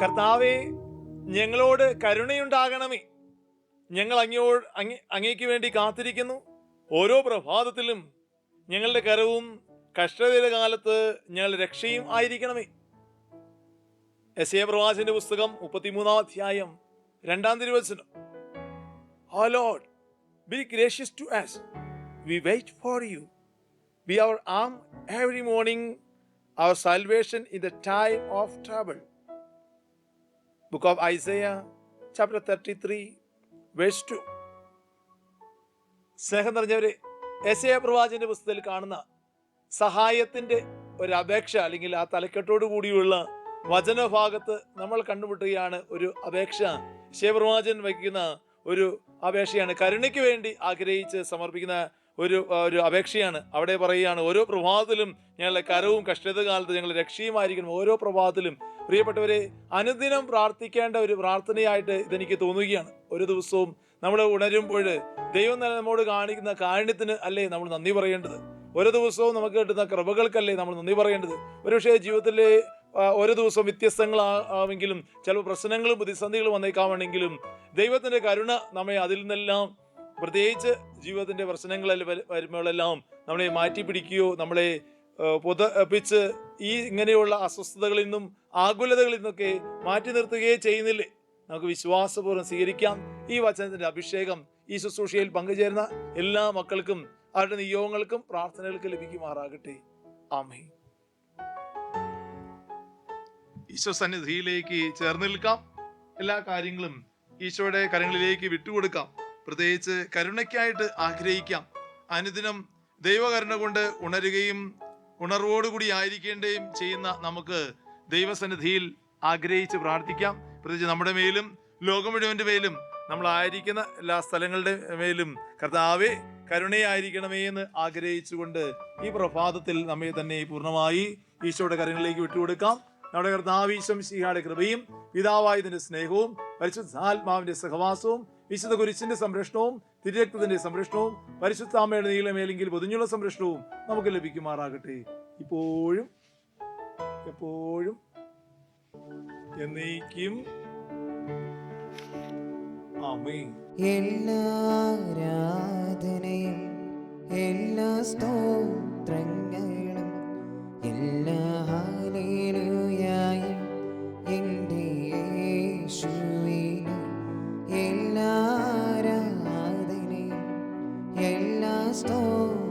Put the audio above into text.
കർത്താവെ ഞങ്ങളോട് കരുണയുണ്ടാകണമേ. ഞങ്ങൾ അങ്ങയോട് അങ്ങ അങ്ങേക്ക് വേണ്ടി കാത്തിരിക്കുന്നു. ഓരോ പ്രഭാതത്തിലും ഞങ്ങളുടെ കരവും കഷ്ടതയുടെ കാലത്ത് ഞങ്ങൾ രക്ഷയും ആയിരിക്കണമേ. എസ് എ പ്രവാചന്റെ പുസ്തകം മുപ്പത്തിമൂന്നാം അധ്യായം രണ്ടാം തിരുവചനം. O Lord be gracious to us we wait for you be our arm every morning our salvation in the time of trouble book of Isaiah chapter thirty three verse two സ്നേഹം നിറഞ്ഞവരെ S A പ്രവാചന്റെ പുസ്തകത്തിൽ കാണുന്ന സഹായത്തിന്റെ ഒരു അപേക്ഷ അല്ലെങ്കിൽ ആ തലക്കെട്ടോട് കൂടിയുള്ള വചനഭാഗത്ത് നമ്മൾ കണ്ടുമുട്ടുകയാണ് ഒരു അപേക്ഷ. ശിവപ്രവാചൻ വയ്ക്കുന്ന ഒരു അപേക്ഷയാണ്. കരുണയ്ക്ക് വേണ്ടി ആഗ്രഹിച്ച് സമർപ്പിക്കുന്ന ഒരു ഒരു അപേക്ഷയാണ്. അവിടെ പറയുകയാണ് ഓരോ പ്രഭാതത്തിലും ഞങ്ങളുടെ കരവും കഷ്ടത കാലത്ത് ഞങ്ങൾ രക്ഷയുമായിരിക്കണം ഓരോ പ്രഭാതത്തിലും പ്രിയപ്പെട്ടവരെ അനുദിനം പ്രാർത്ഥിക്കേണ്ട ഒരു പ്രാർത്ഥനയായിട്ട് ഇതെനിക്ക് തോന്നുകയാണ്. ഒരു ദിവസവും നമ്മൾ ഉണരുമ്പോൾ ദൈവം നമ്മോട് കാണിക്കുന്ന കാരുണ്യത്തിന് അല്ലേ നമ്മൾ നന്ദി പറയേണ്ടത്? ഓരോ ദിവസവും നമുക്ക് കിട്ടുന്ന കൃപകൾക്കല്ലേ നമ്മൾ നന്ദി പറയേണ്ടത്? ഒരുപക്ഷേ ജീവിതത്തിലെ ഓരോ ദിവസവും വ്യത്യസ്തങ്ങളാവെങ്കിലും ചില പ്രശ്നങ്ങളും പ്രതിസന്ധികളും വന്നേക്കാമെങ്കിലും ദൈവത്തിന്റെ കരുണ നമ്മെ അതിൽ നിന്നെല്ലാം പ്രത്യേകിച്ച് ജീവിതത്തിന്റെ പ്രശ്നങ്ങളിൽ വരു- വരുമ്പോഴെല്ലാം നമ്മളെ മാറ്റി പിടിക്കുകയോ നമ്മളെ പുതപ്പിച്ച് ഈ ഇങ്ങനെയുള്ള അസ്വസ്ഥതകളിൽ നിന്നും ആകുലതകളിൽ നിന്നൊക്കെ മാറ്റി നിർത്തുകയേ ചെയ്യുന്നില്ലേ? നമുക്ക് വിശ്വാസപൂർവം സ്വീകരിക്കാം. ഈ വചനത്തിന്റെ അഭിഷേകം ഈ ശുശ്രൂഷയിൽ പങ്കുചേരുന്ന എല്ലാ മക്കൾക്കും അവരുടെ നിയോഗങ്ങൾക്കും പ്രാർത്ഥനകൾക്കും ലഭിക്കുമാറാകട്ടെ. ആമേ ഈശോ സന്നിധിയിലേക്ക് ചേർന്ന് നിൽക്കാം. എല്ലാ കാര്യങ്ങളും ഈശോയുടെ കരങ്ങളിലേക്ക് വിട്ടുകൊടുക്കാം. പ്രത്യേകിച്ച് കരുണയ്ക്കായിട്ട് ആഗ്രഹിക്കാം. അനുദിനം ദൈവകരുണ കൊണ്ട് ഉണരുകയും ഉണർവോടുകൂടി ആയിരിക്കേണ്ടയും ചെയ്യുന്ന നമുക്ക് ദൈവസന്നിധിയിൽ ആഗ്രഹിച്ച് പ്രാർത്ഥിക്കാം. പ്രത്യേകിച്ച് നമ്മുടെ മേലും ലോകം മുഴുവന്റെ മേലും നമ്മളായിരിക്കുന്ന എല്ലാ സ്ഥലങ്ങളുടെ മേലും കർത്താവെ കരുണയായിരിക്കണമേ എന്ന് ആഗ്രഹിച്ചുകൊണ്ട് ഈ പ്രഭാതത്തിൽ നമ്മെ തന്നെ പൂർണമായി ഈശോയുടെ കരങ്ങളിലേക്ക് വിട്ടുകൊടുക്കാം. നമ്മുടെ കർത്താവീശം ശിഹായുടെ കൃപയും പിതാവായതിന്റെ സ്നേഹവും പരിശുദ്ധാത്മാവിന്റെ സഹവാസവും വിശുദ്ധ കുരിശിന്റെ സംരക്ഷണവും തിരുരക്തത്തിന്റെ സംരക്ഷണവും പരിശുദ്ധാമയുടെ നീലമേലെങ്കിൽ പൊതിഞ്ഞുള്ള സംരക്ഷണവും നമുക്ക് ലഭിക്കുമാറാകട്ടെ. ഇപ്പോഴും എപ്പോഴും എന്നേക്കും. എല്ലാ ആരാധനയും എല്ലാ സ്തോത്രങ്ങളും എല്ലാ ഹാലേലുയായും എന്റെ യേശു stole.